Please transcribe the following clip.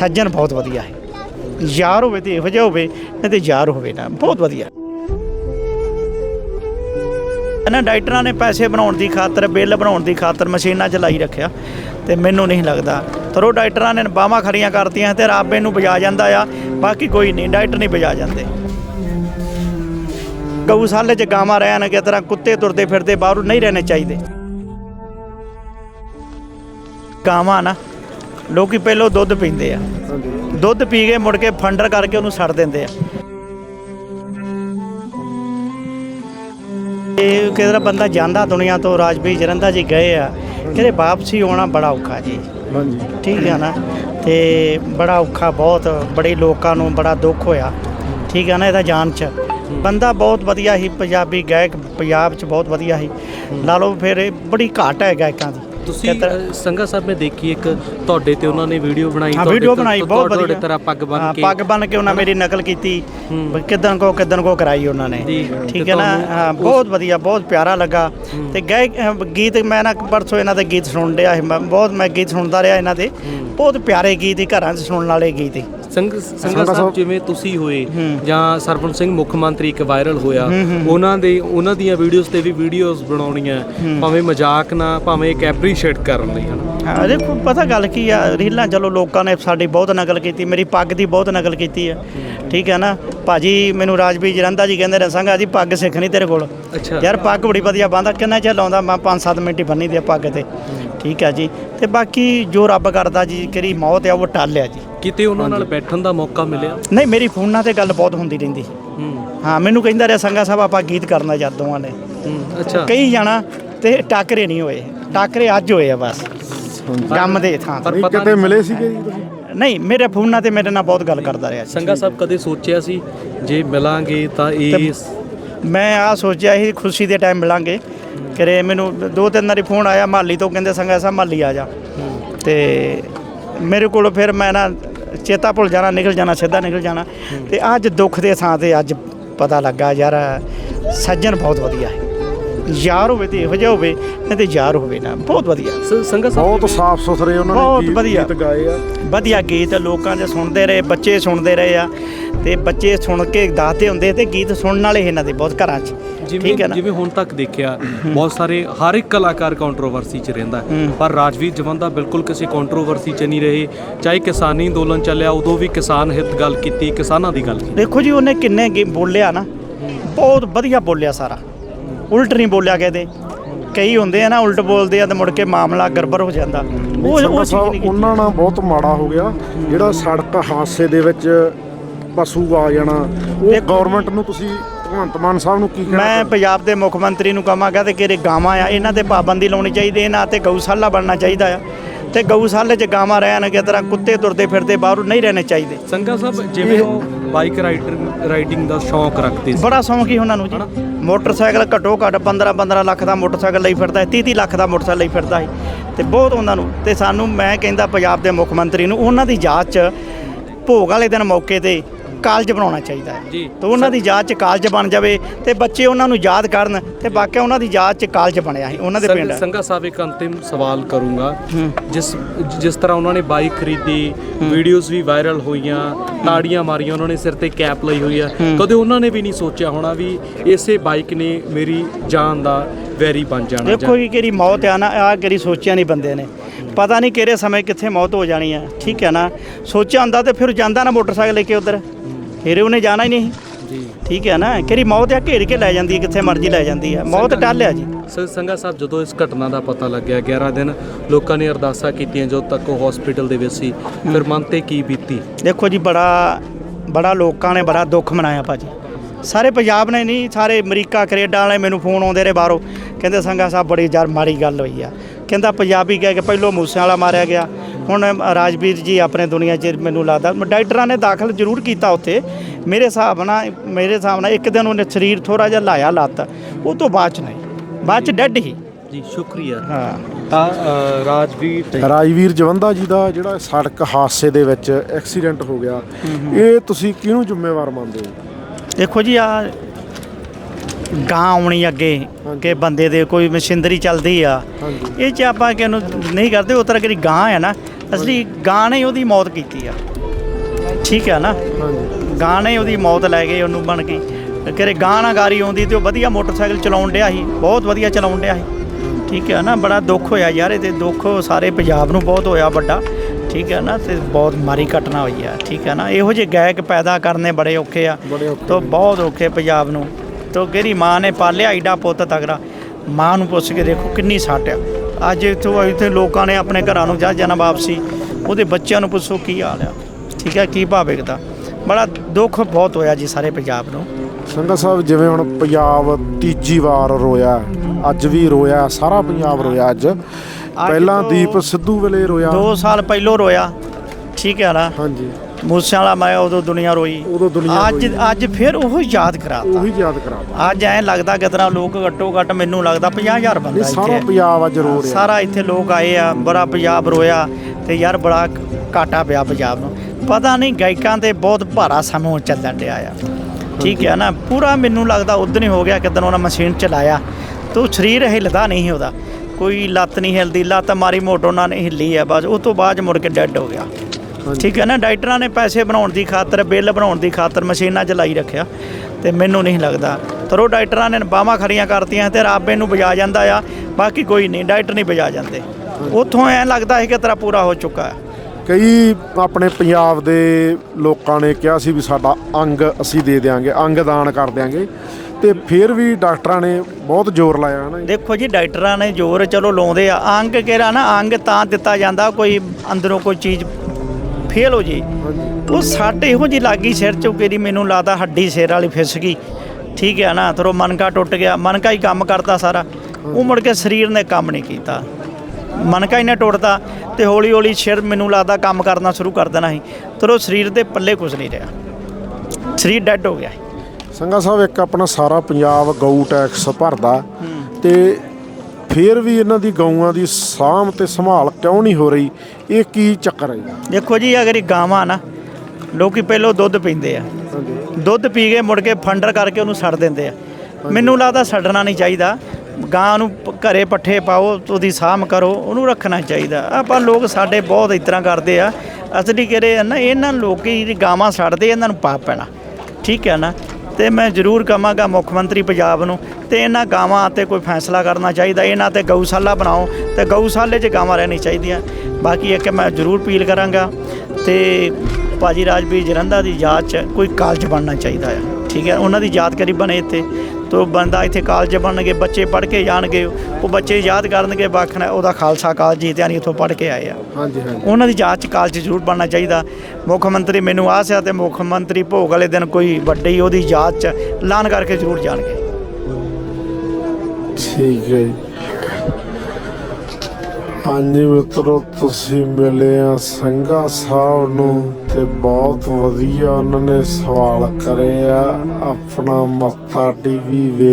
ਸੱਜਣ ਬਹੁਤ ਵਧੀਆ ਹੈ। ਯਾਰ ਹੋਵੇ ਤੇ ਇਹੋ ਜਿਹਾ ਹੋਵੇ, ਨਹੀਂ ਤੇ ਯਾਰ ਹੋਵੇ ਨਾ। ਬਹੁਤ ਵਧੀਆ। ਇਹਨਾਂ ਡਾਕਟਰਾਂ ਨੇ ਪੈਸੇ ਬਣਾਉਣ ਦੀ ਖਾਤਰ, ਬਿੱਲ ਬਣਾਉਣ ਦੀ ਖਾਤਰ ਮਸ਼ੀਨਾਂ ਚਲਾਈ ਰੱਖਿਆ ਤੇ ਮੈਨੂੰ ਨਹੀਂ ਲੱਗਦਾ। ਤਰੋ ਡਾਕਟਰਾਂ ਨੇ ਬਾਹਾਂ ਖੜੀਆਂ ਕਰਤੀਆਂ ਤੇ ਰੱਬ ਇਹਨੂੰ ਬਜਾ ਜਾਂਦਾ ਆ। ਬਾਕੀ ਕੋਈ ਨਹੀਂ, ਡਾਕਟਰ ਨਹੀਂ ਬਜਾ ਜਾਂਦੇ। ਗਊਸ਼ਾਲੇ 'ਚ ਗਾਵਾਂ ਰਹਿਣ ਕਿ ਤਰ੍ਹਾਂ ਕੁੱਤੇ ਤੁਰਦੇ ਫਿਰਦੇ ਬਾਹਰੋਂ ਨਹੀਂ ਰਹਿਣੇ ਚਾਹੀਦੇ। ਗਾਵਾਂ ਨਾ। ਲੋਕੀ ਪਹਿਲਾਂ ਦੁੱਧ ਪੀਂਦੇ ਆ। ਦੁੱਧ ਪੀ ਕੇ ਮੁੜ ਕੇ ਫੰਡਰ ਕਰਕੇ ਉਹਨੂੰ ਛੱਡ ਦਿੰਦੇ ਆ। ਇਹ ਕਿਹੜਾ ਬੰਦਾ ਜਾਂਦਾ ਦੁਨੀਆ ਤੋਂ ਰਾਜਵੀਰ ਜਰੰਦਾ ਜੀ ਗਏ ਆ। ਕਹਿੰਦੇ ਵਾਪਸੀ ਆਉਣਾ ਬੜਾ ਔਖਾ ਜੀ। ਹਾਂਜੀ। ਠੀਕ ਆ ਨਾ? ਤੇ ਬੜਾ ਔਖਾ ਬਹੁਤ ਬੜੇ ਲੋਕਾਂ ਨੂੰ ਬੜਾ ਦੁੱਖ ਹੋਇਆ। ਠੀਕ ਆ ਨਾ ਇਹਦਾ ਜਾਨ ਚ? ਬੰਦਾ ਬਹੁਤ ਵਧੀਆ ਸੀ ਪੰਜਾਬੀ ਗਾਇਕ ਪੰਜਾਬ ਚ ਬਹੁਤ ਵਧੀਆ ਸੀ। ਲਾ ਲਓ ਫਿਰ ਇਹ ਬੜੀ ਘਾਟ ਹੈ ਗਾਇਕਾਂ ਦੀ ਤੁਸੀਂ ਅ, ਸੰਘਾ ਸਾਹਿਬ ਮੈਂ ਦੇਖੀ ਇੱਕ ਤੁਹਾਡੇ ਤੇ ਉਹਨਾਂ ਨੇ ਵੀਡੀਓ ਬਣਾਈ ਹਾਂ ਤੁਹਾਡੇ ਵੀਡੀਓ ਤੋਂ- ਬਣਾਈ ਬਹੁਤ ਤੁਹਾਡੇ ਵਧੀਆ। ਤਰ੍ਹਾਂ ਪੱਗ ਬੰਨ ਹਾਂ, ਕੇ। ਪੱਗ ਬੰਨ ਕੇ ਉਹਨਾਂ ਮੇਰੀ ਨਕਲ ਕੀਤੀ। ਕਿੱਦਣ ਕੋ ਕਿੱਦਣ ਕੋ ਕਰਾਈ ਉਹਨਾਂ ਨੇ। ਜੀ। ਠੀਕ ਤੇ ਹੈ ਨਾ? ਤੁਹਾਨੂੰ ਹਾਂ, ਬਹੁਤ ਵਧੀਆ ਬਹੁਤ ਪਿਆਰਾ ਲੱਗਾ। ਤੇ ਗਏ ਅਹ, ਗੀਤ ਮੈਂ ਨਾ ਪਰਸੋਂ ਇਹਨਾਂ ਦੇ ਗੀਤ ਸੁਣ ਰਿਹਾ ਸੀ। ਮੈਂ ਬਹੁਤ ਮੈਂ ਗੀਤ ਸੁਣਦਾ ਰਿਹਾ ਇਹਨਾਂ ਦੇ। ਬਹੁਤ ਪਿਆਰੇ ਗੀਤ ਹੀ ਘਰਾਂ 'ਚ ਸੁਣਨ ਵਾਲੇ ਗੀਤ ਹੀ ਸੰਘਾ ਸਾਹਿਬ ਜਿਵੇਂ ਤੁਸੀਂ ਹੋਏ। ਜਾਂ ਸਰਪੰਚ ਸਿੰਘ ਮੁੱਖ ਮੰਤਰੀ ਇੱਕ ਵਾਇਰਲ ਹੋਇਆ। ਉਹਨਾਂ ਦੇ ਉਹਨਾਂ ਦੀਆਂ ਵੀਡੀਓਜ਼ ਤੇ ਵੀ ਵੀਡੀਓਜ਼ ਬਣਾਉਣੀਆਂ ਭਾਵੇਂ ਮਜ਼ਾਕ ਨਾ ਭਾਵੇਂ ਇੱਕ ਐਪਰੀਸ਼ੀਏਟ ਕਰਨ ਲਈ ਹਨ? ਦੇਖੋ ਪਤਾ ਗੱਲ ਕੀ ਆ ਰੀਲਾਂ ਚਲੋ ਲੋਕਾਂ ਨੇ ਸਾਡੀ ਬਹੁਤ ਨਕਲ ਕੀਤੀ ਮੇਰੀ ਪੱਗ ਦੀ ਬਹੁਤ ਨਕਲ ਕੀਤੀ ਆ। ਠੀਕ ਹੈ ਨਾ? ਭਾਜੀ ਮੈਨੂੰ ਰਾਜਵੀਰ ਜਰੰਦਾ ਜੀ ਕਹਿੰਦੇ ਨੇ ਸੰਗਾ ਜੀ ਪੱਗ ਸਿੱਖਣੀ ਤੇਰੇ ਕੋਲ। ਅੱਛਾ। ਯਾਰ ਪੱਗ ਬੜੀ ਵਧੀਆ ਬੰਦਾ ਕਿੰਨਾ ਚਿਰ ਲਾਉਂਦਾ? ਮੈਂ 5-7 ਮਿੰਟ ਹੀ ਬੰਨੀ ਦੀ ਪੱਗ ਤੇ। ਠੀਕ ਹੈ ਜੀ। ਤੇ ਬਾਕੀ ਜੋ ਰੱਬ ਕਰਦਾ ਜੀ ਕਿਹੜੀ ਮੌਤ ਆ ਉਹ ਟਾਲਿਆ ਜੀ। ਕਿਤੇ ਉਹਨਾਂ ਨਾਲ ਬੈਠਣ ਦਾ ਮੌਕਾ ਮਿਲਿਆ? ਨਹੀਂ ਮੇਰੀ ਫੋਨਾਂ ਤੇ ਗੱਲ ਬਹੁਤ ਹੁੰਦੀ ਰਹਿੰਦੀ। ਹੂੰ। ਹਾਂ ਮੈਨੂੰ ਕਹਿੰਦਾ ਰਿਹਾ ਸੰਗਾ ਸਾਹਿਬ ਆਪਾਂ ਗੀਤ ਕਰਨਾ ਜਦ ਦੋਵਾਂ ਨੇ। ਹੂੰ ਅੱਛਾ। ਕਈ ਜਾਣਾ ਤੇ ਟਾਕਰੇ ਨਹੀਂ ਹੋਏ। ਟਾਕਰੇ ਅੱਜ ਹੋਏ ਆ ਬਸ। ਕੰਮ ਦੇ ਥਾਂ ਪਰ ਪਤਾ ਕਿਤੇ ਮਿਲੇ ਸੀਗੇ ਜੀ ਤੁਸੀਂ? ਨਹੀਂ ਮੇਰੇ ਫੋਨਾਂ ਤੇ ਮੇਰੇ ਨਾਲ ਬਹੁਤ ਗੱਲ ਕਰਦਾ ਰਿਹਾ ਸੰਘਾ ਸਾਹਿਬ ਕਦੇ ਸੋਚਿਆ ਸੀ ਜੇ ਮਿਲਾਂਗੇ ਤਾਂ ਇਸ ਮੈਂ ਆ ਸੋਚਿਆ ਸੀ ਖੁਸ਼ੀ ਦੇ ਟਾਈਮ ਮਿਲਾਂਗੇ। ਕਰੇ ਮੈਨੂੰ ਦੋ ਤਿੰਨ ਵਾਰੀ ਫੋਨ ਆਇਆ ਮਾਲੀ ਤੋਂ ਕਹਿੰਦੇ ਸੰਗਾ ਸਾਹਿਬ ਮਾਲੀ ਆ ਜਾ। ਤੇ ਮੇਰੇ ਕੋਲ ਫਿਰ ਮੈਂ ਨਾ ਚੇਤਾ ਭੁੱਲ ਜਾਣਾ ਨਿਕਲ ਜਾਣਾ ਸਿੱਧਾ ਨਿਕਲ ਜਾਣਾ। ਤੇ ਅੱਜ ਦੁੱਖ ਦੇ ਥਾਂ ਤੇ ਅੱਜ ਪਤਾ ਲੱਗਾ ਯਾਰ ਸੱਜਣ ਬਹੁਤ ਵਧੀਆ ਹੈ। ਯਾਰ ਹੋਵੇ ਤੇ ਇਹੋ ਜਿਹਾ ਹੋਵੇ ਨਹੀਂ ਤੇ ਯਾਰ ਹੋਵੇ ਨਾ ਬਹੁਤ ਵਧੀਆ। ਸ- ਸੰਘਾ ਸਾਹਿਬ ਬਹੁਤ ਸਾਫ਼ ਸੁਥਰੇ ਉਹਨਾਂ ਬਹੁਤ ਨੇ। ਗੀਤ ਗਾਏ ਆ। ਵਧੀਆ ਗੀਤ ਲੋਕਾਂ ਦੇ ਸੁਣਦੇ ਰਹੇ ਬੱਚੇ ਸੁਣਦੇ ਰਹੇ ਆ। ਤੇ ਬੱਚੇ ਸੁਣ ਕੇ ਦੱਸਦੇ ਹੁੰਦੇ ਤੇ ਗੀਤ ਸੁਣਨ ਵਾਲੇ ਇਹਨਾਂ ਦੇ ਬਹੁਤ ਘਰਾਂ 'ਚ। ਜਿਵੇਂ ਠੀਕ ਹੈ ਨਾ? ਜਿਵੇਂ ਹੁਣ ਤੱਕ ਦੇਖਿਆ ਬਹੁਤ ਸਾਰੇ ਹਰ ਇੱਕ ਕਲਾਕਾਰ ਕੰਟਰੋਵਰਸੀ 'ਚ ਰਹਿੰਦਾ ਹੈ। ਹੂੰ। ਪਰ ਰਾਜਵੀਰ ਜਵੰਦਾ ਬਿਲਕੁਲ ਕਿਸੇ ਕੰਟਰੋਵਰਸੀ 'ਚ ਨਹੀਂ ਰਹੇ। ਚਾਹੇ ਕਿਸਾਨੀ ਅੰਦੋਲਨ ਚੱਲਿਆ ਉਦੋਂ ਵੀ ਕਿਸਾਨ ਹਿੱਤ ਗੱਲ ਕੀਤੀ ਕਿਸਾਨਾਂ ਦੀ ਗੱਲ ਕੀਤੀ। ਦੇਖੋ ਜੀ ਉਹਨੇ ਕਿੰਨੇ ਗੇ- ਬੋਲਿਆ ਨਾ। ਬਹੁਤ ਵਧੀਆ ਬੋਲਿਆ ਸਾਰਾ। ਉਲਟ ਨਹੀਂ ਬੋਲਿਆ ਕਹਦੇ ਕਈ ਹੁੰਦੇ ਆ ਨਾ ਉਲਟ ਬੋਲਦੇ ਆ ਤੇ ਮੁੜ ਕੇ ਮਾਮਲਾ ਗੜਬੜ ਹੋ ਜਾਂਦਾ। ਉਹ ਉਹ ਸੰਘਾ ਚੀਜ਼ ਸਾਹਿਬ ਨਹੀਂ ਕੀਤੀ? ਉਹਨਾਂ ਨਾਲ ਬਹੁਤ ਮਾੜਾ ਹੋ ਗਿਆ। ਜਿਹੜਾ ਸੜਕ ਹਾਦਸੇ ਦੇ ਵਿੱਚ ਪਸ਼ੂ ਆ ਜਾਣਾ। ਉਹ ਗਵਰਨਮੈਂਟ ਨੂੰ ਤੁਸੀਂ ਭਗਵੰਤ ਮਾਨ ਸਾਹਿਬ ਨੂੰ ਕੀ ਕਹਿਣਾ ਮੈਂ? ਪੰਜਾਬ ਦੇ ਮੁੱਖ ਮੰਤਰੀ ਨੂੰ ਕਹਾਂਗਾ ਤੇ ਕਿਹੜੇ ਗਾਵਾਂ ਆ ਇਹਨਾਂ ਤੇ ਪਾਬੰਦੀ ਲਾਉਣੀ ਚਾਹੀਦੀ ਇਹਨਾਂ ਤੇ ਗਊਸ਼ਾਲਾ ਬਣਨਾ ਚਾਹੀਦਾ ਆ। ਤੇ ਗਊਸ਼ਾਲੇ 'ਚ ਗਾਵਾਂ ਰਹਿਣ ਕਿ ਤਰ੍ਹਾਂ ਕੁੱਤੇ ਤੁਰਦੇ ਫਿਰਦੇ ਬਾਹਰੋਂ ਨਹੀਂ ਰਹਿਣੇ ਚਾਹੀਦੇ। ਸੰਘਾ ਸਾਹਿਬ ਜਿਵੇਂ ਉਹ ਬਾਈਕ ਰਾਈਡਰ ਰਾਈਡਿੰਗ ਦਾ ਸ਼ੌਂਕ ਰੱਖਦੇ ਸੀ। ਬੜਾ ਸ਼ੌਂਕ ਹੀ ਉਹਨਾਂ ਨੂੰ ਜੀ। ਮੋਟਰਸਾਈਕਲ ਘੱਟੋ ਘੱਟ 15 15 ਲੱਖ ਦਾ ਮੋਟਰਸਾਈਕਲ ਲਈ ਫਿਰਦਾ ਹੈ 30 30 ਲੱਖ ਦਾ ਮੋਟਰਸਾਈਕਲ ਲਈ ਫਿਰਦਾ ਹੈ। ਤੇ ਬਹੁਤ ਉਹਨਾਂ ਨੂੰ ਤੇ ਸਾਨੂੰ ਮੈਂ ਕਹਿੰਦਾ ਪੰਜਾਬ ਦੇ ਮੁੱਖ ਮੰਤਰੀ ਨੂੰ ਉਹਨਾਂ ਦੀ ਜਾਂਚ ਚ ਭੋਗ ਵਾਲੇ ਦਿਨ ਮੌਕੇ ਤੇ ਕਾਲਜ ਬਣਾਉਣਾ ਚਾਹੀਦਾ ਹੈ। ਜੀ। ਤੇ ਉਹਨਾਂ ਦੀ ਜਾਂਚ ਚ ਕਾਲਜ ਬਣ ਜਾਵੇ ਤੇ ਬੱਚੇ ਉਹਨਾਂ ਨੂੰ ਯਾਦ ਕਰਨ ਤੇ ਵਾਕਿਆ ਉਹਨਾਂ ਦੀ ਜਾਂਚ ਚ ਕਾਲਜ ਬਣਿਆ ਸੀ ਉਹਨਾਂ ਦੇ ਪਿੰਡ ਸੰਘਾ ਸਾਹਿਬ ਇੱਕ ਅੰਤਿਮ ਸਵਾਲ ਕਰੂੰਗਾ। ਜਿਸ ਜਿਸ ਤਰ੍ਹਾਂ ਉਹਨਾਂ ਨੇ ਬਾਈਕ ਖਰੀਦੀ ਵੀਡੀਓਜ਼ ਵੀ ਵਾਇਰਲ ਹੋਈਆਂ ਤਾੜੀਆਂ ਮਾਰੀਆਂ ਉਹਨਾਂ ਨੇ ਸਿਰ ਤੇ ਕੈਪ ਲਈ ਹੋਈ ਆ ਕਦੇ ਉਹਨਾਂ ਨੇ ਵੀ ਨਹੀਂ ਸੋਚਿਆ ਹੋਣਾ ਵੀ ਇਸੇ ਬਾਈਕ ਨੇ ਮੇਰੀ ਜਾਨ ਦਾ ਵੈਰੀ ਬਣ ਜਾਣਾ ਦੇਖੋ ਜੀ ਕਿਹੜੀ ਮੌਤ ਆ ਨਾ ਆ ਕਿਹੜੀ ਸੋਚਿਆ ਨਹੀਂ ਬੰਦੇ ਨੇ। ਪਤਾ ਨਹੀਂ ਕਿਹੜੇ ਸਮੇਂ ਕਿੱਥੇ ਮੌਤ ਹੋ ਜਾਣੀ ਆ ਠੀਕ ਹੈ ਨਾ? ਸੋਚਿਆ ਹੁੰਦਾ ਤੇ ਫਿਰ ਜਾਂਦਾ ਨਾ ਮੋਟਰਸਾਈਕਲ ਲੈ ਕੇ ਉਧਰ। ਫਿਰ ਉਹਨੇ ਜਾਣਾ ਹੀ ਨਹੀਂ ਜੀ। ਠੀਕ ਹੈ ਨਾ ਕਿਹੜੀ ਮੌਤ ਆ ਘੇਰ ਕੇ ਲੈ ਜਾਂਦੀ ਹੈ ਕਿੱਥੇ ਮਰਜ਼ੀ ਲੈ ਜਾਂਦੀ ਹੈ। ਮੌਤ ਟਾਲਿਆ ਜੀ। ਸਰ ਸੰਘਾ ਸਾਹਿਬ ਜਦੋਂ ਇਸ ਘਟਨਾ ਦਾ ਪਤਾ ਲੱਗਿਆ 11 ਦਿਨ ਲੋਕਾਂ ਨੇ ਅਰਦਾਸਾਂ ਕੀਤੀਆਂ ਜਦੋਂ ਤੱਕ ਉਹ ਹਸਪੀਟਲ ਦੇ ਵਿੱਚ ਸੀ ਫਿਰ ਮਨ ਤੇ ਕੀ ਬੀਤੀ? ਦੇਖੋ ਜੀ ਬੜਾ ਬੜਾ ਲੋਕਾਂ ਨੇ ਬੜਾ ਦੁੱਖ ਮਨਾਇਆ ਭਾਜੀ। ਸਾਰੇ ਪੰਜਾਬ ਨੇ ਨਹੀਂ ਸਾਰੇ ਅਮਰੀਕਾ ਕੈਨੇਡਾ ਵਾਲੇ ਮੈਨੂੰ ਫੋਨ ਆਉਂਦੇ ਰਹੇ ਬਾਹਰੋਂ। ਕਹਿੰਦੇ ਸੰਗਾ ਸਾਹਿਬ ਬੜੀ ਯਾਰ ਮਾੜੀ ਗੱਲ ਹੋਈ ਆ। ਕਹਿੰਦਾ ਪੰਜਾਬੀ ਕਹਿ ਕੇ ਪਹਿਲੋਂ ਮੂਸੇ ਵਾਲਾ ਮਾਰਿਆ ਗਿਆ। ਹੁਣ ਰਾਜਵੀਰ ਜੀ ਆਪਣੇ ਦੁਨੀਆ 'ਚ ਮੈਨੂੰ ਲੱਗਦਾ ਡਾਕਟਰਾਂ ਨੇ ਦਾਖਲ ਜ਼ਰੂਰ ਕੀਤਾ ਉੱਥੇ। ਮੇਰੇ ਹਿਸਾਬ ਨਾਲ ਮੇਰੇ ਹਿਸਾਬ ਨਾਲ ਇੱਕ ਦਿਨ ਉਹਨੇ ਸਰੀਰ ਥੋੜਾ ਜਿਹਾ ਲਾਇਆ ਲੱਤ ਉਹ ਤੋਂ ਬਾਅਦ ਚ ਨਹੀਂ ਬਾਅਦ ਚ ਡੈੱਡ ਹੀ। ਜੀ ਸ਼ੁਕਰੀਆ। ਹਾਂ। ਤਾਂ ਰਾਜਵੀਰ ਰਾਜਵੀਰ ਜਵੰਦਾ ਜੀ ਦਾ ਜਿਹੜਾ ਸੜਕ ਹਾਦਸੇ ਦੇ ਵਿੱਚ ਐਕਸੀਡੈਂਟ ਹੋ ਗਿਆ ਇਹ ਤੁਸੀਂ ਕਿਹਨੂੰ ਜ਼ਿੰਮੇਵਾਰ ਮੰਨਦੇ ਹੋ? ਦੇਖੋ ਜੀ ਆ ਗਾਂ ਆਉਣੀ ਅੱਗੇ ਕਿ ਬੰਦੇ ਦੇ ਕੋਈ ਮਸ਼ੀਨਰੀ ਚੱਲਦੀ ਆ। ਇਹ ਚ ਆਪਾਂ ਕਿ ਨੂੰ ਨਹੀਂ ਕਰਦੇ ਉਹ ਤਰ੍ਹਾਂ ਕਿ ਗਾਂ ਹੈ ਨਾ ਅਸਲੀ ਗਾਂ ਨੇ ਉਹਦੀ ਮੌਤ ਕੀਤੀ ਆ। ਠੀਕ ਹੈ ਨਾ? ਗਾਂ ਨੇ ਉਹਦੀ ਮੌਤ ਲੈ ਗਏ ਉਹਨੂੰ ਬਣ ਗਈ। ਕਰੇ ਗਾਂ ਨਾ ਗਾਰੀ ਆਉਂਦੀ ਤੇ ਉਹ ਵਧੀਆ ਮੋਟਰਸਾਈਕਲ ਚਲਾਉਣ ਡਿਆ ਸੀ ਬਹੁਤ ਵਧੀਆ ਚਲਾਉਣ ਡਿਆ ਸੀ। ਠੀਕ ਹੈ ਨਾ? ਬੜਾ ਦੁੱਖ ਹੋਇਆ ਯਾਰ ਇਹ ਤੇ ਦੁੱਖ ਸਾਰੇ ਪੰਜਾਬ ਨੂੰ ਬਹੁਤ ਹੋਇਆ ਵੱਡਾ। ਠੀਕ ਹੈ ਨਾ? ਤੇ ਬਹੁਤ ਮਾਰੀ ਘਟਨਾ ਹੋਈ ਆ। ਠੀਕ ਹੈ ਨਾ? ਇਹੋ ਜਿਹੇ ਗਾਇਕ ਪੈਦਾ ਕਰਨੇ ਬੜੇ ਔਖੇ ਆ। ਤੋ ਬਹੁਤ ਔਖੇ ਪੰਜਾਬ ਨੂੰ। ਤੋ ਕਿਹੜੀ ਮਾਂ ਨੇ ਪਾਲਿਆ ਏਡਾ ਪੁੱਤ ਤਗੜਾ? ਮਾਂ ਨੂੰ ਪੁੱਛ ਕੇ ਦੇਖੋ ਕਿੰਨੀ ਸੱਟ ਆ। ਅੱਜ ਇੱਥੋਂ ਇੱਥੇ ਲੋਕਾਂ ਨੇ ਆਪਣੇ ਘਰਾਂ ਨੂੰ ਜਾ ਜਾਣਾ ਵਾਪਸੀ। ਉਹਦੇ ਬੱਚਿਆਂ ਨੂੰ ਪੁੱਛੋ ਕੀ ਹਾਲ ਆ। ਠੀਕ ਹੈ ਕੀ ਭਾਵੇਗਾ ਬੜਾ ਦੁੱਖ ਬਹੁਤ ਹੋਇਆ ਜੀ ਸਾਰੇ ਪੰਜਾਬ ਨੂੰ। ਸੰਗਾ ਸਾਹਿਬ ਜਿਵੇਂ ਹੁਣ ਪੰਜਾਬ ਤੀਜੀ ਵਾਰ ਰੋਇਆ ਅੱਜ ਵੀ ਰੋਇਆ ਸਾਰਾ ਪੰਜਾਬ ਰੋਇਆ ਅੱਜ। ਪਹਿਲਾਂ ਦੀਪ ਸਿੱਧੂ ਵੇਲੇ ਰੋਇਆ। 2 ਸਾਲ ਪਹਿਲੋਂ ਰੋਇਆ। ਠੀਕ ਹੈ ਨਾ? ਹਾਂਜੀ। ਮੂਸੇ ਵਾਲਾ ਮੈਂ ਉਦੋਂ ਦੁਨੀਆ ਰੋਈ। ਉਦੋਂ ਦੁਨੀਆ ਅੱਜ ਰੋਈ। ਅੱਜ ਫਿਰ ਉਹ ਯਾਦ ਕਰਾਤਾ। ਉਹੀ ਯਾਦ ਕਰਾਤਾ। ਅੱਜ ਐਂ ਲੱਗਦਾ ਕਿਤਨਾ ਲੋਕ ਘੱਟੋ ਘੱਟ ਮੈਨੂੰ ਲੱਗਦਾ 50000 ਇਹ ਬੰਦਾ ਸਾਰਾ ਇੱਥੇ। ਪੰਜਾਬ ਅੱਜ ਰੋ ਰਿਹਾ। ਸਾਰਾ ਇੱਥੇ ਲੋਕ ਆਏ ਆ ਬੜਾ ਪੰਜਾਬ ਰੋਇਆ ਤੇ ਯਾਰ ਬੜਾ ਘਾਟਾ ਪਿਆ ਪੰਜਾਬ ਨੂੰ। ਪਤਾ ਨਹੀਂ ਗਾਇਕਾਂ ਤੇ ਬਹੁਤ ਭਾਰਾ ਸਮੂਹ ਚੱਲਣ ਡਿਆ ਆ। ਠੀਕ ਹੈ ਨਾ? ਪੂਰਾ ਮੈਨੂੰ ਲੱਗਦਾ ਉਦੋਂ ਹੀ ਹੋ ਗਿਆ ਕਿਦਨ ਉਹਨਾਂ ਮਸ਼ੀਨ ਚਲਾਇਆ। ਤੋ ਸਰੀਰ ਹਿੱਲਦਾ ਨਹੀਂ ਉਹਦਾ। ਕੋਈ ਲੱਤ ਨਹੀਂ ਹਿਲਦੀ ਲੱਤ ਮਾਰੀ ਮੋਟੋ ਉਹਨਾਂ ਨੇ ਹਿੱਲੀ ਆ ਬਸ ਉਹ ਤੋਂ ਬਾਅਦ 'ਚ ਮੁੜ ਕੇ ਡੈੱਡ ਹੋ ਗਿਆ। ਠੀਕ ਹੈ ਨਾ ਡਾਕਟਰਾਂ ਨੇ ਪੈਸੇ ਬਣਾਉਣ ਦੀ ਖਾਤਰ ਬਿੱਲ ਬਣਾਉਣ ਦੀ ਖਾਤਰ ਮਸ਼ੀਨਾਂ 'ਚ ਲਾਈ ਰੱਖਿਆ ਤੇ ਮੈਨੂੰ ਨਹੀਂ ਲੱਗਦਾ। ਤਰੋ ਡਾਕਟਰਾਂ ਨੇ ਬਾਹਾਂ ਖੜੀਆਂ ਕਰਤੀਆਂ ਤੇ ਰੱਬ ਇਹਨੂੰ ਬਜਾ ਜਾਂਦਾ ਆ ਬਾਕੀ ਕੋਈ ਨਹੀਂ ਡਾਕਟਰ ਨਹੀਂ ਬਜਾ ਜਾਂਦੇ। ਉੱਥੋਂ ਐਂ ਲੱਗਦਾ ਹੈ ਕਿ ਤੇਰਾ ਪੂਰਾ ਹੋ ਚੁੱਕਾ ਹੈ। ਕਈ ਆਪਣੇ ਪੰਜਾਬ ਦੇ ਲੋਕਾਂ ਨੇ ਕਿਹਾ ਸੀ ਵੀ ਸਾਡਾ ਅੰਗ ਅਸੀਂ ਦੇ ਦਿਆਂਗੇ ਅੰਗ ਦਾਨ ਕਰ ਦਿਆਂਗੇ ਤੇ ਫਿਰ ਵੀ ਡਾਕਟਰਾਂ ਨੇ ਬਹੁਤ ਜ਼ੋਰ ਲਾਇਆ ਹੈ ਨਾ। ਜੀ। ਦੇਖੋ ਜੀ ਡਾਕਟਰਾਂ ਨੇ ਜ਼ੋਰ ਚਲੋ ਲਾਉਂਦੇ ਆ ਅੰਗ ਕਿਹੜਾ ਨਾ ਅੰਗ ਤਾਂ ਦਿੱਤਾ ਜਾਂਦਾ ਕੋਈ ਅੰਦਰੋਂ ਕੋਈ ਚੀਜ਼ ਫੇਲ ਹੋ ਜੇ। ਉਹ ਸਾਡੇ ਇਹੋ ਜੀ ਲੱਗੀ ਸਿਰ ਚੋਂ ਕਿਹੜੀ ਮੈਨੂੰ ਲੱਗਦਾ ਹੱਡੀ ਸਿਰ ਵਾਲੀ ਫਿਸ ਗਈ। ਠੀਕ ਹੈ ਨਾ ਤਰੋ ਮਨਕਾ ਟੁੱਟ ਗਿਆ। ਮਨਕਾ ਹੀ ਕੰਮ ਕਰਦਾ ਸਾਰਾ। ਉਹ ਮੁੜ ਕੇ ਸਰੀਰ ਨੇ ਕੰਮ ਨਹੀਂ ਕੀਤਾ। ਮਨਕਾ ਹੀ ਨੇ ਟੁੱਟਦਾ ਤੇ ਹੌਲੀ ਹੌਲੀ ਸਿਰ ਮੈਨੂੰ ਲੱਗਦਾ ਕੰਮ ਕਰਨਾ ਸ਼ੁਰੂ ਕਰ ਦੇਣਾ ਸੀ। ਤਰੋ ਸਰੀਰ ਦੇ ਪੱਲੇ ਕੁਝ ਨਹੀਂ ਰਿਹਾ। ਸਰੀਰ ਡੈੱਡ ਹੋ ਗਿਆ ਸੰਗਾ ਸਾਹਿਬ ਇੱਕ ਆਪਣਾ ਸਾਰਾ ਪੰਜਾਬ ਗਊ ਟੈਕਸ ਭਰਦਾ ਤੇ ਫਿਰ ਵੀ ਇਹਨਾਂ ਦੀ ਗਊਆਂ ਦੀ ਸਾਂਭ ਤੇ ਸੰਭਾਲ ਕਿਉਂ ਨਹੀਂ ਹੋ ਰਹੀ? ਇਹ ਕੀ ਚੱਕਰ ਹੈ ਦੇਖੋ ਜੀ ਅਗਰ ਇਹ ਗਾਵਾਂ ਨਾ ਲੋਕੀ ਪਹਿਲਾਂ ਦੁੱਧ ਪੀਂਦੇ ਆ। ਦੁੱਧ ਪੀ ਕੇ ਮੁੜ ਕੇ ਫੰਡਰ ਕਰਕੇ ਉਹਨੂੰ ਛੱਡ ਦਿੰਦੇ ਆ। ਮੈਨੂੰ ਲੱਗਦਾ ਛੱਡਣਾ ਨਹੀਂ ਚਾਹੀਦਾ। ਗਾਂ ਨੂੰ ਘਰੇ ਪੱਠੇ ਪਾਓ ਉਹਦੀ ਸਾਂਭ ਕਰੋ ਉਹਨੂੰ ਰੱਖਣਾ ਚਾਹੀਦਾ। ਆਪਾਂ ਲੋਕ ਸਾਡੇ ਬਹੁਤ ਇਸ ਤਰ੍ਹਾਂ ਕਰਦੇ ਆ। ਅਸਲੀ ਕਿਹੜੇ ਆ ਨਾ ਇਹਨਾਂ ਲੋਕੀ ਗਾਵਾਂ ਛੱਡਦੇ ਇਹਨਾਂ ਨੂੰ ਪਾਪ ਪੈਣਾ। ਠੀਕ ਹੈ ਨਾ? ਤੇ ਮੈਂ ਜ਼ਰੂਰ ਕਹਾਂਗਾ ਮੁੱਖ ਮੰਤਰੀ ਪੰਜਾਬ ਨੂੰ ਤੇ ਇਹਨਾਂ ਗਾਵਾਂ ਤੇ ਕੋਈ ਫੈਸਲਾ ਕਰਨਾ ਚਾਹੀਦਾ, ਇਹਨਾਂ ਤੇ ਗਊਸ਼ਾਲਾ ਬਣਾਓ ਤੇ ਗਊਸ਼ਾਲੇ 'ਚ ਗਾਵਾਂ ਰਹਿਣੀ ਚਾਹੀਦੀਆਂ। ਬਾਕੀ ਇੱਕ ਮੈਂ ਜ਼ਰੂਰ ਅਪੀਲ ਕਰਾਂਗਾ ਤੇ ਭਾਜੀ ਰਾਜਵੀਰ ਜਰੰਦਾ ਦੀ ਯਾਦ 'ਚ ਕੋਈ ਕਾਲਜ ਬਣਨਾ ਚਾਹੀਦਾ ਆ। ਠੀਕ ਹੈ, ਉਹਨਾਂ ਦੀ ਯਾਦ ਕਰੀ ਬਣੇ ਇੱਥੇ। ਤੋ ਬੰਦਾ ਇੱਥੇ ਕਾਲਜ ਬਣਨਗੇ ਬੱਚੇ ਪੜ੍ਹ ਕੇ ਜਾਣਗੇ ਉਹ ਬੱਚੇ ਯਾਦ ਕਰਨਗੇ ਬਖਣਾ ਉਹਦਾ ਖਾਲਸਾ ਕਾਲਜ ਹੀ ਤੇ ਨਹੀਂ ਇੱਥੋਂ ਪੜ੍ਹ ਕੇ ਆਏ ਆ। ਹਾਂਜੀ ਹਾਂਜੀ। ਉਹਨਾਂ ਦੀ ਯਾਦ 'ਚ ਕਾਲਜ ਜ਼ਰੂਰ ਬਣਨਾ ਚਾਹੀਦਾ। ਮੁੱਖ ਮੰਤਰੀ ਮੈਨੂੰ ਆਸ ਆ ਤੇ ਮੁੱਖ ਮੰਤਰੀ ਭੋਗ ਵਾਲੇ ਦਿਨ ਕੋਈ ਵੱਡੀ ਉਹਦੀ ਯਾਦ 'ਚ ਐਲਾਨ ਕਰਕੇ ਜ਼ਰੂਰ ਜਾਣਗੇ। ਠੀਕ ਹੈ ਜੀ। ਹਾਂਜੀ ਮਿੱਤਰੋ ਤੁਸੀਂ ਮਿਲੇ ਆ ਸੰਗਾ ਸਾਹਿਬ ਨੂੰ। ਤੇ ਬਹੁਤ ਵਧੀਆ ਉਹਨਾਂ ਨੇ ਸਵਾਲ ਕਰੇ ਆ ਆਪਣਾ ਮੱਤਾ ਟੀਵੀ ਵੇ